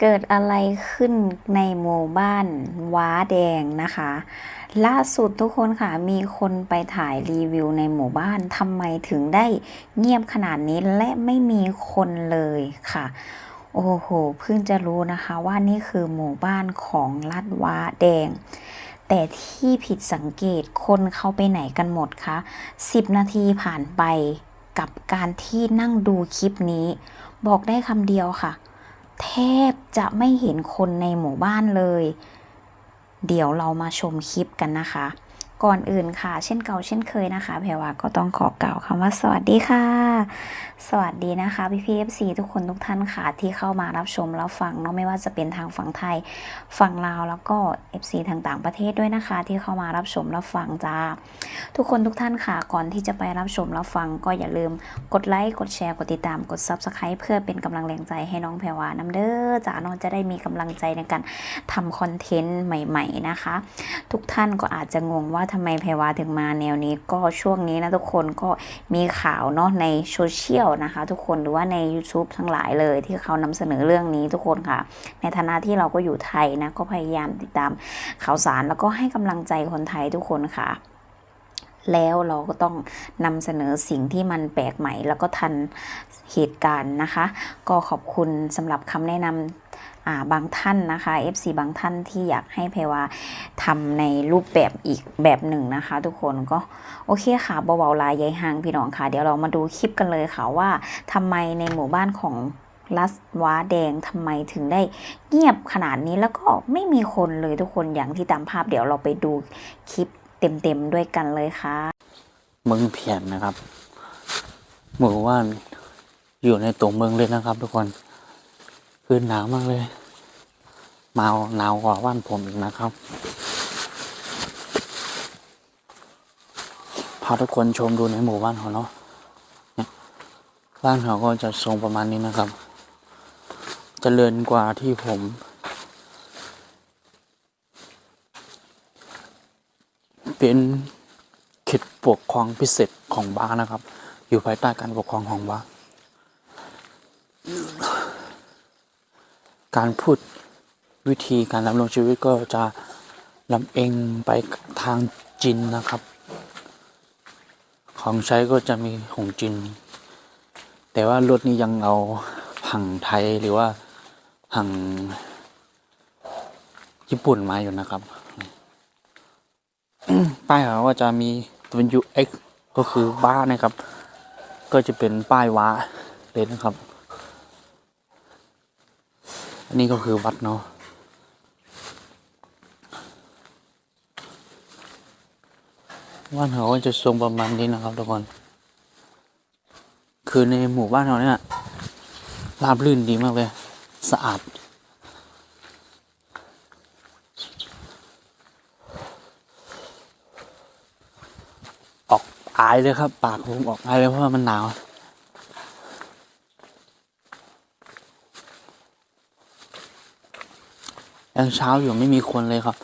เกิดอะไรขึ้นในหมู่บ้านว้าแดงนะคะ ล่าสุดทุกคนค่ะมีคนไปถ่ายรีวิวในหมู่บ้านทำไมถึงได้เงียบขนาดนี้และไม่มีคนเลยค่ะ โอ้โห เพิ่งจะรู้นะคะว่านี่คือหมู่บ้านของลัดว้าแดง แต่ที่ผิดสังเกตคนเขาไปไหนกันหมดคะ10 นาทีผ่านไปกับการที่นั่งดูคลิปนี้ บอกได้คำเดียวค่ะ แทบจะไม่เห็นคนในหมู่บ้านเลย เดี๋ยวเรามาชมคลิปกันนะคะ ก่อนอื่นค่ะ เช่นเก่าเช่นเคยนะคะแพรวาก็ต้องขอกล่าวคำว่าสวัสดีค่ะ สวัสดีนะคะพี่พีเอฟซีทุกคนทุกท่านค่ะที่เข้ามารับชมรับฟังเนาะไม่ว่าจะเป็นทางฝั่งไทยฝั่งลาวแล้วก็ FC ทางต่างประเทศด้วยนะคะ ที่เข้ามารับชมรับฟังจ้าทุกคนทุกท่านค่ะก่อนที่จะไปรับชมรับฟังก็อย่าลืมกดไลค์กดแชร์กดติดตามกด Subscribe เพื่อเป็นกำลังแรงใจให้น้องแพรวาน้ำเด้อจ้าน้องจะได้มีกำลังใจในการทำคอนเทนต์ใหม่ ๆนะคะ ทุกท่านก็อาจจะงงว่าทำไมแพรวาถึงมาแนวนี้ก็ช่วงนี้นะทุกคนก็มีข่าวเนาะในโซเชียลนะคะ ทุกคนหรือว่าใน YouTube ทั้งหลายเลยที่เขานำเสนอเรื่องนี้ทุกคนค่ะ ในฐานะที่เราก็อยู่ไทยนะก็พยายามติดตามข่าวสารแล้วก็ให้กำลังใจคนไทยทุกคนค่ะแล้วเราก็ต้องนำเสนอสิ่งที่มันแปลกใหม่ แล้วก็ทันเหตุการณ์นะคะ ก็ขอบคุณสำหรับคำแนะนำ บางท่านนะคะ FC บางท่านที่อยากให้เพวาทำในรูปแบบอีกแบบหนึ่งนะคะ ทุกคนก็โอเคค่ะเบาๆลายยายหางพี่น้องค่ะ เดี๋ยวเรามาดูคลิปกันเลยค่ะว่าทำไมในหมู่บ้านของลัสว้าแดงทำไมถึงได้เงียบขนาดนี้แล้วก็ไม่มีคนเลยทุกคนอย่างที่ตามภาพเดี๋ยวเราไปดูคลิปเต็มๆด้วยกันเลยค่ะ เมืองเพียนนะครับหมู่บ้านอยู่ในตัวเมืองเลยนะครับ ทุกคน คือหนาวมากเลยหนาวหนาวกว่าบ้านผมอีกนะครับ พาทุกคนชมดูในหมู่บ้านเขาเนาะบ้านเขาก็จะทรงประมาณนี้นะครับจเจริญกว่าที่ผมเป็นเขตปกครองพิเศษของบ้านนะครับ อยู่ภายใต้การปกครองของบ้าน การพูดวิธีการดำรงชีวิตก็จะลำเองไปทางจีนนะครับ ของใช้ก็จะมีของจีนแต่ว่ารถนี้ยังเอาผังไทยหรือว่าผังญี่ปุ่นมาอยู่นะครับ ป้ายเขาว่าจะมี WX ก็คือบ้านนะครับ ก็จะเป็นป้ายว้าเลยนะครับ อันนี้ก็คือวัดเนาะบ้านเขาก็จะทรงประมาณนี้นะครับทุกคน คือในหมู่บ้านเราเนี่ยราบรื่นดีมากเลย สะอาด ออกอายเลยครับ ปากผมออกอายเลยเพราะว่ามันหนาว ยังเช้าอยู่ไม่มีคนเลยครับ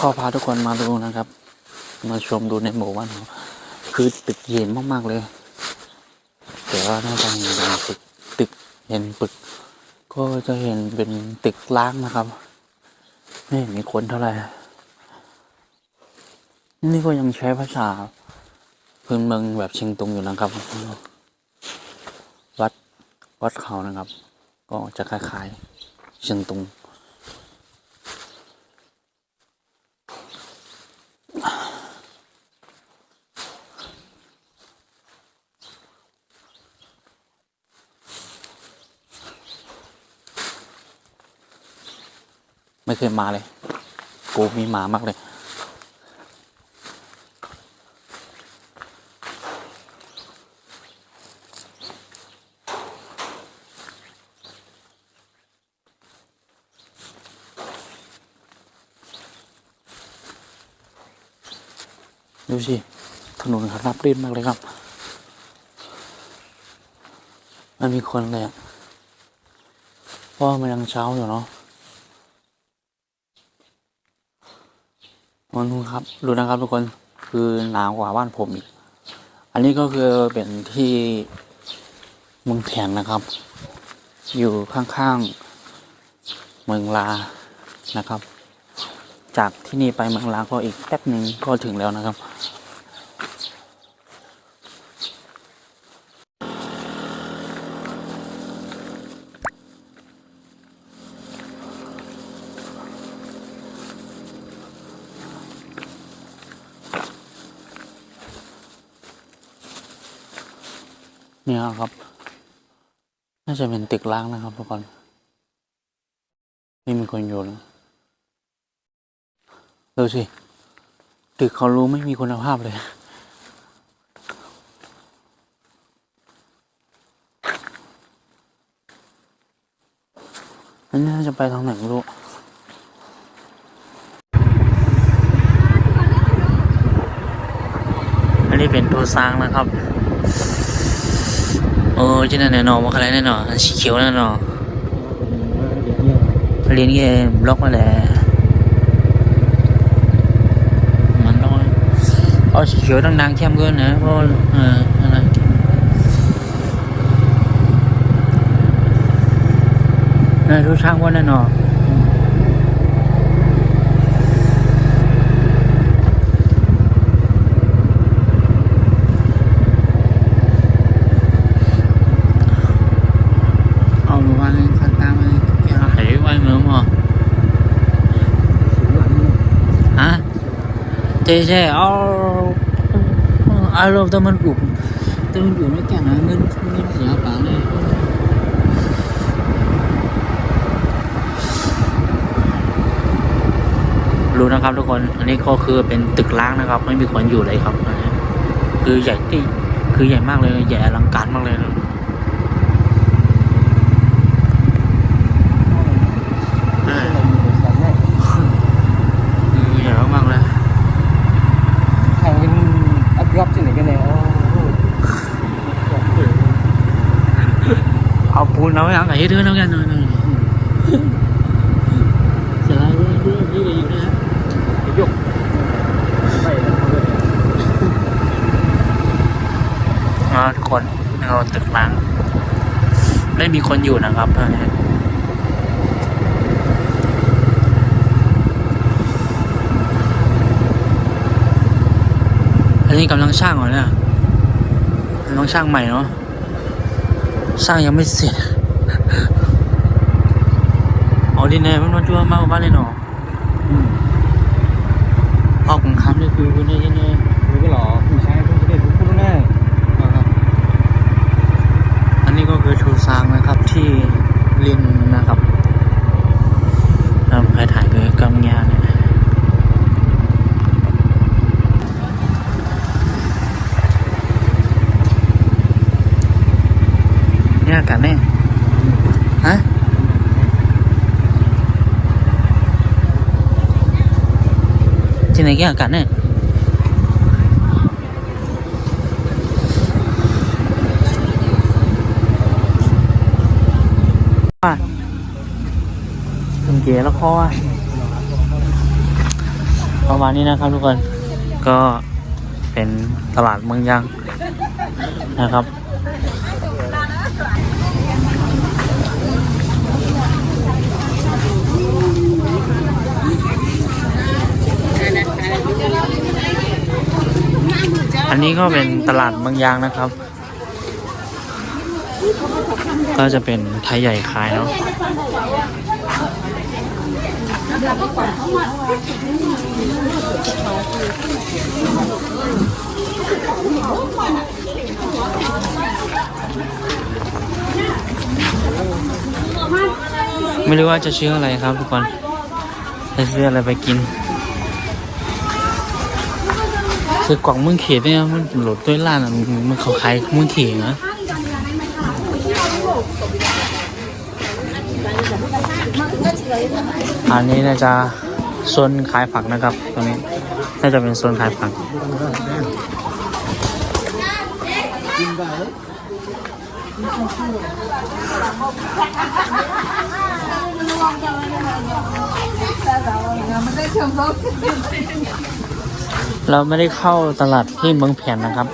ก็พาทุกคนมาดูนะครับ มาชมดูในหมู่บ้านเราคือตึกเย็นมากๆเลยแต่ว่าน่าจะเห็นเป็นตึกตึกเห็นปึก ก็จะเห็นเป็นตึกล้างนะครับ นี่มีคนเท่าไหร่ นี่ก็ยังใช้ภาษา พื้นเมืองแบบเชียงตุงอยู่นะครับ วัดวัดเขานะครับ ก็จะคล้ายๆเชียงตุง ไม่เคยมาเลยกูมีหมามากเลยดูสิถนนเขารับรื่นมากเลยครับ มันมีคนเลยอะเพราะมันยังเช้าอยู่เนาะ มันครับดูนะครับทุกคนคือหนาวกว่าบ้านผมอีก อันนี้ก็คือเป็นที่เมืองแขงนะครับ อยู่ข้างๆเมืองลานะครับ จากที่นี่ไปเมืองลาก็อีกแป๊บหนึ่งก็ถึงแล้วนะครับ เนี่ยครับ น่าจะเป็นตึกล้างนะครับทุกคนไม่มีคนอยู่แล้วดูสิ ตึกเขารู้ไม่มีคุณภาพเลยอันนี้น่จะไปทางไหนไม่รู้อันนี้เป็นตัวซางนะครับ เออที่นั่นแน่นอนมาอะไรแน่นอนสีเขียวแน่นอนเรียนเกมล็อกมาแล้วมันต้องเอาสีเขียวต้องดังเข้มเกินนะเพราะเอออะไรเออรู้ทางว่าแน่นอนเอาหมู่บ้านเลยคันตามมาแกหายไว้เหมือนมั้งฮะเจ๊ใช่เอาอารมณ์แต่มันอุบแต่มันอยู่ไม่แก่ นะเงินเงินเสียเปล่าเลยรู้นะครับทุกคน อันนี้ก็คือเป็นตึกล้างนะครับ ไม่มีคนอยู่เลยครับ คือใหญ่ที่คือใหญ่มากเลย ใหญ่อลังการมากเลยนะใช่คือใหญ่มากๆเลย hàng ấp góc trên này cái này ô เอาปูนเอาไว้เอาไงเดือนแล้วกันหน่อยหน่อยสร็จแล้วเรื่องนี้อยู่นะ dục vậy là mọi người มาทุกคนเราตึกล้างไม่มีคนอยู่นะครับตอนนี้อันนี้กำลังช่างเหรอเนี่ยกำลังช่างใหม่เนาะสร้างยังไม่เสร็จ เอาดินแน่มันมาจัวมาบ้านเลยเนาะออกของคำนี่คือคุณได้ยังไง với cái lọ mình sang trong cái này cũng không nè นะครับอันนี้ก็คือชูซางนะครับที่ลินนะครับทำใครถ่ายไปกำงานเนี่ยเนี่ยอากาศเนี่ยฮะ ที่ไหนแกอากาศเนี่ยว่าเป็นเก๋แล้วก็ว่าประมาณนี้นะครับทุกคนก็เป็นตลาดเมืองยางนะครับ อันนี้ก็เป็นตลาดเมืองยางนะครับ ก็จะเป็นไทยใหญ่ขายเนาะไม่รู้ว่าจะชื่ออะไรครับทุกคน จะซื้ออะไรไปกิน คือกล่องเมืองเขตเนี่ยมันโหลดด้วยร้านมันเขาขายเมืองเขตนะอันนี้น่าจะโซนขายผักนะครับ ตรงนี้น่าจะเป็นโซนขายผัก Hãy subscribe cho kênh Ghiền Mì Gõ Để không bỏ lỡ เราไม่ได้เข้าตลาดที่เมืองแผ่นนะครับ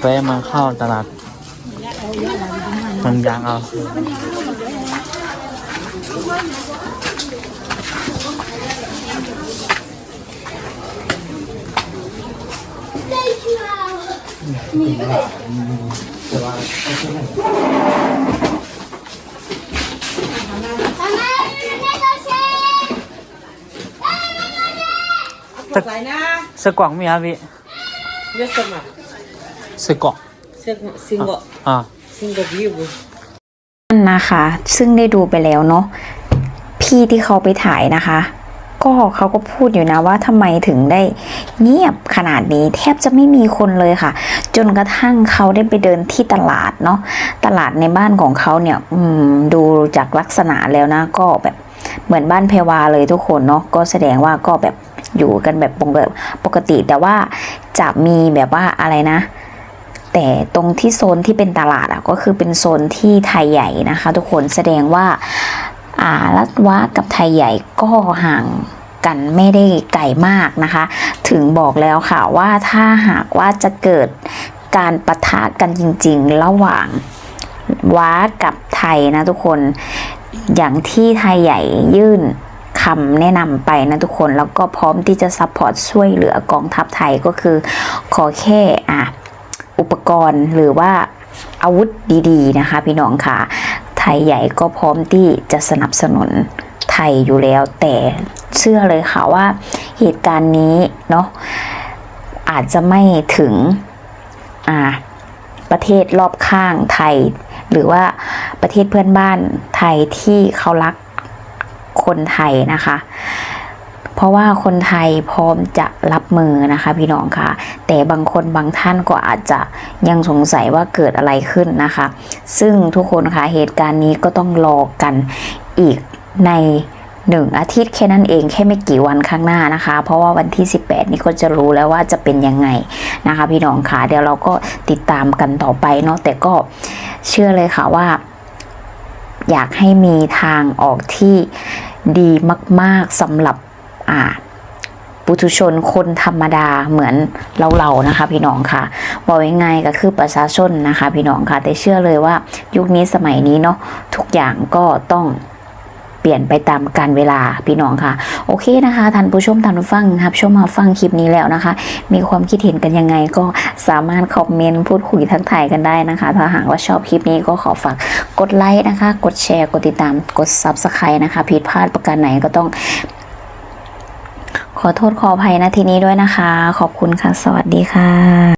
แวะมาเข้าตลาดมันยางเอา Sana, สกล่องมีครับพี่ biasa mah. สกล่อง Singo, อ่า singo vivo. นั่นนะคะ ซึ่งได้ดูไปแล้วเนาะพี่ที่เขาไปถ่ายนะคะ ก็เขาก็พูดอยู่นะว่าทำไมถึงได้เงียบขนาดนี้แทบจะไม่มีคนเลยค่ะ จนกระทั่งเขาได้ไปเดินที่ตลาดเนาะตลาดในบ้านของเขาเนี่ยอืมดูจากลักษณะแล้วนะก็แบบเหมือนบ้านเพวาเลยทุกคนเนาะก็แสดงว่าก็แบบ อยู่กันแบบปกติ แต่ว่าจะมีแบบว่าอะไรนะ แต่ตรงที่โซนที่เป็นตลาดอะก็คือเป็นโซนที่ไทยใหญ่นะคะ ทุกคนแสดงว่าอ่าลัดวะกับไทยใหญ่ก็ห่างกันไม่ได้ไกลมากนะคะ ถึงบอกแล้วค่ะว่าถ้าหากว่าจะเกิดการปะทะกันจริง ๆ ระหว่างว้ากับไทยนะทุกคนอย่างที่ไทยใหญ่ยื่น คำแนะนำไปนะทุกคนแล้วก็พร้อมที่จะซัพพอร์ตช่วยเหลือกองทัพไทยก็คือ ขอแค่อะอุปกรณ์หรือว่าอาวุธดีๆนะคะ พี่น้องค่ะ ไทยใหญ่ก็พร้อมที่จะสนับสนุนไทยอยู่แล้ว แต่เชื่อเลยค่ะว่าเหตุการณ์นี้เนาะอาจจะไม่ถึงอ่าประเทศรอบข้างไทย หรือว่าประเทศเพื่อนบ้านไทยที่เขารัก คนไทยนะคะ เพราะว่าคนไทยพร้อมจะรับมือนะคะ พี่น้องค่ะ แต่บางคนบางท่านก็อาจจะยังสงสัยว่าเกิดอะไรขึ้นนะคะ ซึ่งทุกคนค่ะเหตุการณ์นี้ก็ต้องรอกันอีกในหนึ่งอาทิตย์แค่นั้นเองแค่ไม่กี่วันข้างหน้านะคะ เพราะว่าวันที่ 18 นี้ก็จะรู้แล้วว่าจะเป็นยังไงนะคะ พี่น้องค่ะเดี๋ยวเราก็ติดตามกันต่อไปเนาะแต่ก็เชื่อเลยค่ะว่า อยากให้มีทางออกที่ดีมาก ๆสำหรับอ่าปุถุชนคนธรรมดาเหมือนเราๆนะคะ พี่น้องค่ะบอกยังไงก็คือประชาชนนะคะ พี่น้องค่ะแต่เชื่อเลยว่ายุคนี้สมัยนี้เนาะทุกอย่างก็ต้อง ลี่ยนไปตามการเวลาพี่น้องค่ะ โอเคนะคะท่านผู้ชมท่านผู้ฟังครับชมมาฟังคลิปนี้แล้วนะคะ มีความคิดเห็นกันยังไงก็สามารถคอมเมนต์พูดคุยทักทายกันได้นะคะ ถ้าหากว่าชอบคลิปนี้ก็ขอฝากกดไลค์นะคะ กดแชร์ กดติดตาม กด Subscribe นะคะ ผิดพลาดประการไหนก็ต้องขอโทษขออภัยนะทีนี้ด้วยนะคะ ขอบคุณค่ะ สวัสดีค่ะ